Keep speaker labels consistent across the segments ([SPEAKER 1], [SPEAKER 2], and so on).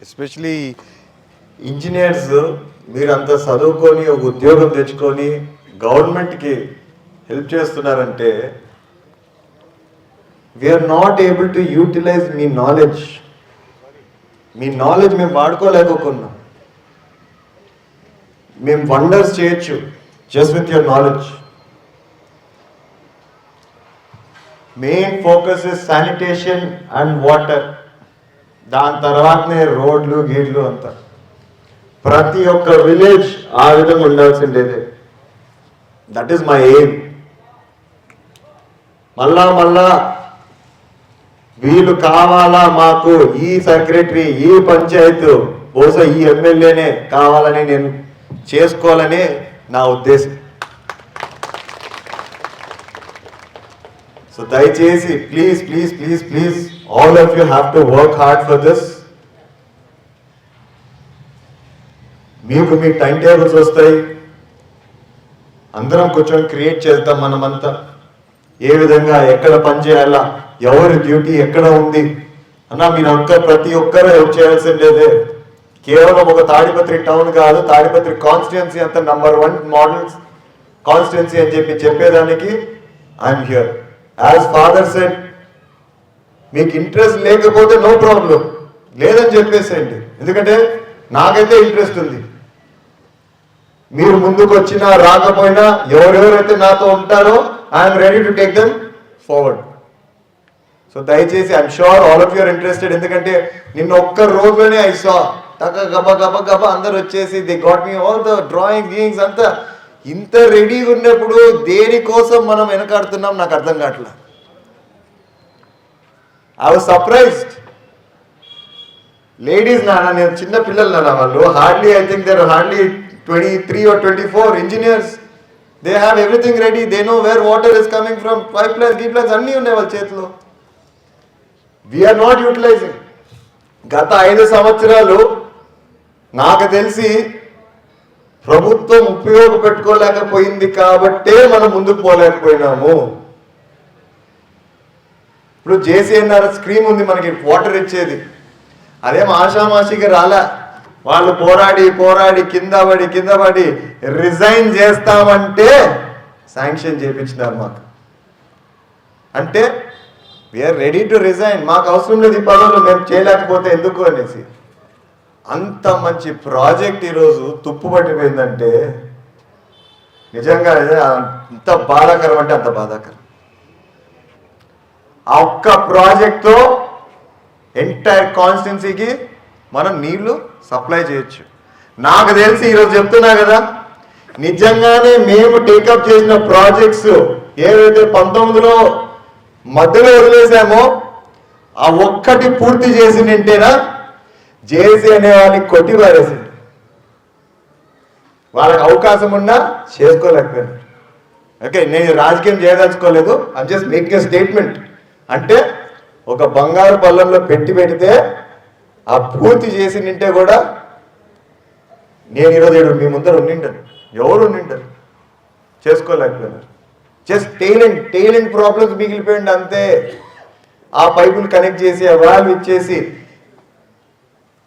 [SPEAKER 1] Especially engineers మీరంతా చదువుకొని ఒక ఉద్యోగం తెచ్చుకొని గవర్నమెంట్కి హెల్ప్ చేస్తున్నారంటే we're not able to utilize me knowledge మీ నాలెడ్జ్ మేము వాడుకోలేకపోతున్నాం మేము వండర్స్ చేయొచ్చు just with your knowledge main focus is sanitation and water దాని తర్వాతనే రోడ్లు గీడ్లు అంతా. ప్రతి ఒక్క విలేజ్ ఆ విధంగా ఉండాల్సిండేది దట్ ఈస్ మై ఎయిమ్ మళ్ళా మళ్ళా వీళ్ళు కావాలా మాకు ఈ సెక్రటరీ ఈ పంచాయత్ బహుశా ఈ ఎమ్మెల్యేనే కావాలని నేను చేసుకోవాలని నా ఉద్దేశం. సో దయచేసి please please please please all of you have to work hard for this మీకు మీ టైం టేబుల్స్ వస్తాయి. అందరం కూర్చొని క్రియేట్ చేద్దాం మనమంతా. ఏ విధంగా ఎక్కడ పని చేయాలా ఎవరి డ్యూటీ ఎక్కడ ఉంది? అన్న మీరు ఒక్క ప్రతి ఒక్కరూ హెల్ప్ చేయాల్సిందేదే. కేవలం ఒక తాడిపత్రి టౌన్ కాదు తాడిపత్రి కాన్స్టిట్యున్సీ అంత నంబర్ వన్ మోడల్స్ కాన్స్టిట్యున్సీ అని చెప్పి చెప్పేదానికి I'm here as father said మీకు ఇంట్రెస్ట్ లేకపోతే నో ప్రాబ్లం లేదని చెప్పేసేయండి. ఎందుకంటే నాకైతే ఇంట్రెస్ట్ ఉంది. మీరు ముందుకు వచ్చినా రాకపోయినా ఎవరెవరైతే నాతో ఉంటారో I'm ready to take them forward so దయచేసి I'm sure all of your interested ఎందుకంటే నిన్న ఒక్క రోజులోనే ఐ సా టక గబ గబ గబ అందరు వచ్చేసి the got me all the drawing గీయింగ్స్ అంతా. ఇంత రెడీగా ఉన్నప్పుడు దేనికోసం మనం వెనకాడుతున్నాం నాకు అర్థం కావట్లా. ఐ వాజ్ సర్ప్రైజ్డ్ లేడీస్ నాన్న నేను చిన్న పిల్లలు నాన్న వాళ్ళు. Hardly I think there hardly twenty three or twenty four engineers they have everything ready they know where water is coming from pipe lines ghee lines అన్నీ ఉన్నాయి వాళ్ళ చేతిలో. వీఆర్ నాట్ యూటిలైజింగ్ గత ఐదు సంవత్సరాలు నాకు తెలిసి ప్రభుత్వం ఉపయోగపెట్టుకోలేకపోయింది కాబట్టే మనం ముందుకు పోలేకపోయినాము. ఇప్పుడు జేసీఎన్ఆర్ స్కీమ్ ఉంది మనకి వాటర్ ఇచ్చేది. అదేం ఆషామాషికి రాలా. వాళ్ళు పోరాడి పోరాడి కింద పడి కింద పడి రిజైన్ చేస్తామంటే శాంక్షన్ చేపించినారు మాకు. అంటే వీఆర్ రెడీ టు రిజైన్ మాకు అవసరం లేదు ఈ పనులు మేము చేయలేకపోతే ఎందుకు అనేసి. అంత మంచి ప్రాజెక్ట్ ఈరోజు తుప్పు పట్టిపోయిందంటే నిజంగా అంత బాధాకరం అంటే అంత బాధాకరం. ఆ ఒక్క ప్రాజెక్ట్తో ఎంటైర్ కాన్స్టిట్యున్సీకి మనం నీళ్ళు సప్లై చేయొచ్చు. నాకు తెలిసి ఈరోజు చెప్తున్నా కదా నిజంగానే మేము టేకప్ చేసిన ప్రాజెక్ట్స్ ఏవైతే పంతొమ్మిదిలో మధ్యలో వదిలేసామో ఆ ఒక్కటి పూర్తి చేసిందంటేనా జేఏసీ అనే వాళ్ళని కొట్టి పారేసింది. వాళ్ళకి అవకాశం ఉన్నా చేసుకోలేకపోయినారు ఓకే నేను రాజకీయం చేయదలుచుకోలేదు. I just making a statement అంటే ఒక బంగారు పళ్ళంలో పెట్టి పెడితే ఆ పూర్తి చేసి నింటే కూడా నేను ఈరోజు ఏడు మీ ముందర ఉండింటారు ఎవరు ఉండింటారు చేసుకోలేకపోయినారు. జస్ట్ టైలెంట్ టైలెంట్ ప్రాబ్లమ్స్ మిగిలిపోయింది అంతే. ఆ పైపులు కనెక్ట్ చేసి ఆ వాల్వ్ ఇచ్చేసి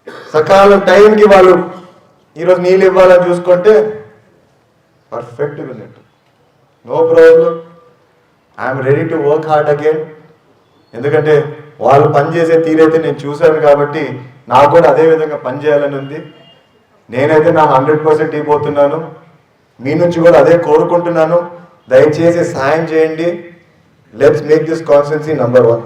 [SPEAKER 1] సకాలం టైంకి వాళ్ళు ఈరోజు నీళ్ళు ఇవ్వాలని చూసుకుంటే పర్ఫెక్ట్గా ఉన్నట్టు no problem I'm ready to work hard again ఎందుకంటే వాళ్ళు పనిచేసే తీరైతే నేను చూశాను కాబట్టి నాకు కూడా అదే విధంగా పని చేయాలని ఉంది. నేనైతే నా హండ్రెడ్ పర్సెంట్ ఇవ్వబోతున్నాను మీ నుంచి కూడా అదే కోరుకుంటున్నాను. దయచేసి సాయం చేయండి. Let's make this constituency number one